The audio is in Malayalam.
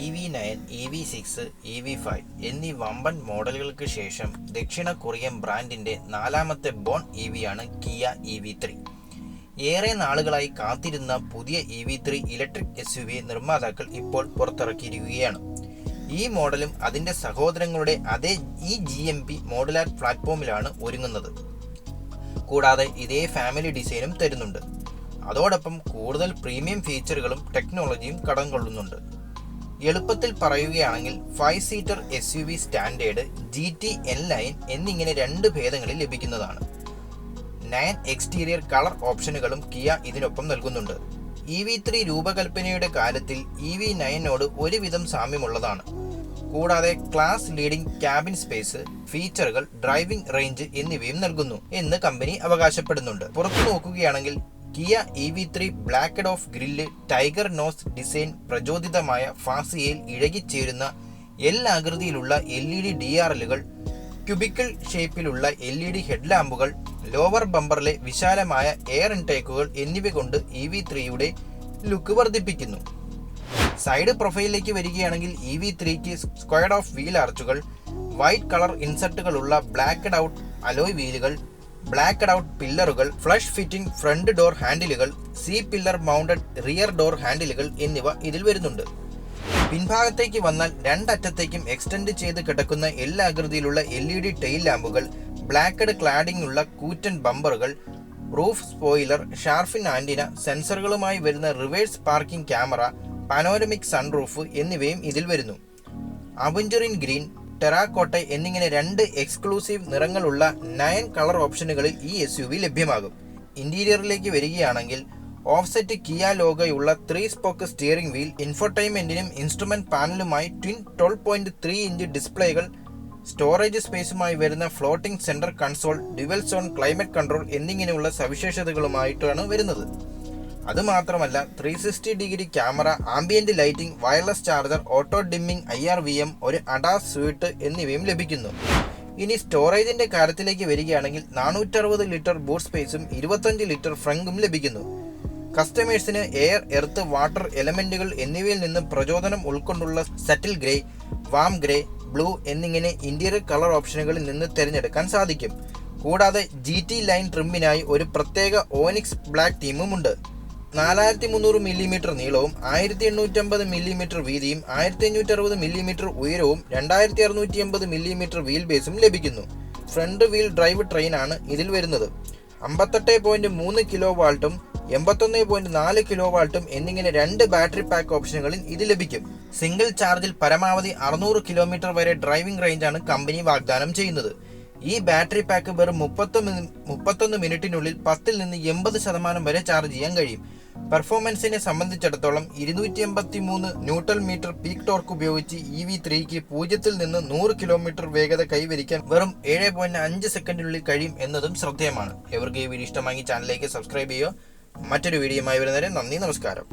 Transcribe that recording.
E V nine E V six E V five എന്നീ വമ്പൻ മോഡലുകൾക്ക് ശേഷം ദക്ഷിണ കൊറിയൻ ബ്രാൻഡിന്റെ നാലാമത്തെ ബോൺ ഇ ആണ് കിയ ഇ വി ത്രീ ഏറെ നാളുകളായി കാത്തിരുന്ന പുതിയ E V three electric S U V നിർമ്മാതാക്കൾ ഇപ്പോൾ പുറത്തിറക്കിയിരിക്കുകയാണ്. ഈ മോഡലും അതിന്റെ സഹോദരങ്ങളുടെ അതേ E G M P modular പ്ലാറ്റ്ഫോമിലാണ് ഒരുങ്ങുന്നത്. കൂടാതെ ഇതേ ഫാമിലി ഡിസൈനും തരുന്നുണ്ട്. അതോടൊപ്പം കൂടുതൽ പ്രീമിയം ഫീച്ചറുകളും ടെക്നോളജിയും കടം കൊള്ളുന്നുണ്ട്. എളുപ്പത്തിൽ പറയുകയാണെങ്കിൽ five seater S U V standard G T N line എന്നിങ്ങനെ രണ്ട് ഭേദങ്ങളിൽ ലഭിക്കുന്നതാണ്. നയൻ എക്സ്റ്റീരിയർ കളർ ഓപ്ഷനുകളും കിയ ഇതിനൊപ്പം നൽകുന്നുണ്ട്. ഇ വി ത്രീ രൂപകൽപ്പനയുടെ കാര്യത്തിൽ ഇ വി നയനോട് ഒരുവിധം സാമ്യമുള്ളതാണ്. കൂടാതെ ക്ലാസ് ലീഡിംഗ് ക്യാബിൻ സ്പേസ് ഫീച്ചറുകൾ ഡ്രൈവിംഗ് റേഞ്ച് എന്നിവയും നൽകുന്നു എന്ന് കമ്പനി അവകാശപ്പെടുന്നുണ്ട്. പുറത്തു നോക്കുകയാണെങ്കിൽ Kia E V three blacked off grille tiger nose design പ്രചോദിതമായ ഫാസിയയിൽ ഇഴകിച്ചേരുന്ന എൽ ആകൃതിയിലുള്ള L E D D R എല്ലുകൾ ക്യൂബിക്കിൾ ഷേപ്പിലുള്ള എൽ ഇ ഡി ഹെഡ്ലാമ്പുകൾ ലോവർ ബമ്പറിലെ വിശാലമായ എയർ ഇൻടേക്കുകൾ എന്നിവ കൊണ്ട് ഇ വി ത്രീയുടെ ലുക്ക് വർദ്ധിപ്പിക്കുന്നു. സൈഡ് പ്രൊഫൈലിലേക്ക് വരികയാണെങ്കിൽ ഇ വി ത്രീക്ക് സ്ക്വയർഡ് ഓഫ് വീൽ ആർച്ചുകൾ വൈറ്റ് കളർ ഇൻസെർട്ടുകളുള്ള ബ്ലാക്കഡ് ഔട്ട് അലോയ് വീലുകൾ ബ്ലാക്കഡ് ഔട്ട് പില്ലറുകൾ ഫ്ലഷ് ഫിറ്റിംഗ് ഫ്രണ്ട് ഡോർ ഹാൻഡിലുകൾ C pillar mounted rear door ഹാൻഡിലുകൾ എന്നിവ ഇതിൽ വരുന്നുണ്ട്. പിൻഭാഗത്തേക്ക് വന്നാൽ രണ്ടറ്റത്തേക്കും എക്സ്റ്റെൻഡ് ചെയ്ത് കിടക്കുന്ന എല്ലാ ആകൃതിയിലുള്ള എൽ ഇ ഡി ടെയിൽ ലാമ്പുകൾ ബ്ലാക്കഡ് ക്ലാഡിംഗ് ഉള്ള കൂറ്റൻ ബമ്പറുകൾ roof spoiler shark fin antenna സെൻസറുകളുമായി വരുന്ന reverse parking camera panoramic sunroof എന്നിവയും ഇതിൽ വരുന്നു. അവഞ്ചറിൻ ഗ്രീൻ ടെറാക്കോട്ട എന്നിങ്ങനെ രണ്ട് എക്സ്ക്ലൂസീവ് നിറങ്ങളുള്ള നയൻ കളർ ഓപ്ഷനുകളിൽ ഈ എസ് യു വി ലഭ്യമാകും. ഇന്റീരിയറിലേക്ക് വരികയാണെങ്കിൽ ഓഫ്സെറ്റ് കിയ ലോഗയുള്ള ത്രീ സ്പോക്ക് സ്റ്റിയറിംഗ് വീൽ ഇൻഫോർടൈൻമെന്റിനും instrument പാനലുമായി twin twelve point three inch ഡിസ്പ്ലേകൾ storage സ്പേസുമായി വരുന്ന floating centre console dual zone climate control എന്നിങ്ങനെയുള്ള സവിശേഷതകളുമായിട്ടാണ് വരുന്നത്. അതുമാത്രമല്ല three sixty degree camera ambient lighting wireless charger auto dimming I R V M ഒരു അഡാസ് സ്വീറ്റ് എന്നിവയും ലഭിക്കുന്നു. ഇനി സ്റ്റോറേജിന്റെ കാര്യത്തിലേക്ക് വരികയാണെങ്കിൽ നാനൂറ്ററുപത് ലിറ്റർ ബൂട്ട് സ്പേസും ഇരുപത്തഞ്ച് ലിറ്റർ ഫ്രങ്കും ലഭിക്കുന്നു. കസ്റ്റമേഴ്സിന് എയർ എർത്ത് വാട്ടർ എലമെന്റുകൾ എന്നിവയിൽ നിന്ന് പ്രചോദനം ഉൾക്കൊണ്ടുള്ള സെറ്റിൽ ഗ്രേ വാം ഗ്രേ ബ്ലൂ എന്നിങ്ങനെ ഇന്റീരിയർ കളർ ഓപ്ഷനുകളിൽ നിന്ന് തിരഞ്ഞെടുക്കാൻ സാധിക്കും. കൂടാതെ ജി ലൈൻ ട്രിമ്മിനായി ഒരു പ്രത്യേക ഓനിക്സ് ബ്ലാക്ക് തീമുമുണ്ട് നാലായിരത്തി മുന്നൂറ് മില്ലിമീറ്റർ നീളവും ആയിരത്തി എണ്ണൂറ്റമ്പത് മില്ലിമീറ്റർ വീതിയും ആയിരത്തി അഞ്ഞൂറ്റി അറുപത് മില്ലിമീറ്റർ ഉയരവും രണ്ടായിരത്തി അറുന്നൂറ്റി എൺപത് മില്ലിമീറ്റർ വീൽ ബേസും ലഭിക്കുന്നു. ഫ്രണ്ട് വീൽ ഡ്രൈവ് ട്രെയിനാണ് ഇതിൽ വരുന്നത്. അമ്പത്തെട്ട് പോയിന്റ് മൂന്ന് കിലോ വാൾട്ടും എൺപത്തൊന്ന് പോയിന്റ് നാല് കിലോ വാൾട്ടും എന്നിങ്ങനെ രണ്ട് ബാറ്ററി പാക്ക് ഓപ്ഷനുകളിൽ ഇത് ലഭിക്കും. സിംഗിൾ ചാർജിൽ പരമാവധി അറുന്നൂറ് കിലോമീറ്റർ വരെ ഡ്രൈവിംഗ് റേഞ്ചാണ് കമ്പനി വാഗ്ദാനം ചെയ്യുന്നത്. ഈ ബാറ്ററി പാക്ക് വെറും മുപ്പത്തൊന്ന് മുപ്പത്തൊന്ന് മിനിറ്റിനുള്ളിൽ പത്തിൽ നിന്ന് എൺപത് ശതമാനം വരെ ചാർജ് ചെയ്യാൻ കഴിയും. പെർഫോമൻസിനെ സംബന്ധിച്ചിടത്തോളം ഇരുന്നൂറ്റി എൺപത്തി മൂന്ന് ന്യൂട്രൽ മീറ്റർ പീക്ക് ടോർക്ക് ഉപയോഗിച്ച് ഇ വി ത്രീക്ക് പൂജ്യത്തിൽ നിന്ന് നൂറ് കിലോമീറ്റർ വേഗത കൈവരിക്കാൻ വെറും ഏഴ് പോയിന്റ് അഞ്ച് സെക്കൻഡിനുള്ളിൽ കഴിയും എന്നതും ശ്രദ്ധേയമാണ്. എവർക്ക് ഈ വീഡിയോ ഇഷ്ടമായി ചാനലിലേക്ക് സബ്സ്ക്രൈബ് ചെയ്യുക. മറ്റൊരു വീഡിയോയുമായി വരുന്നവരെ നന്ദി നമസ്കാരം.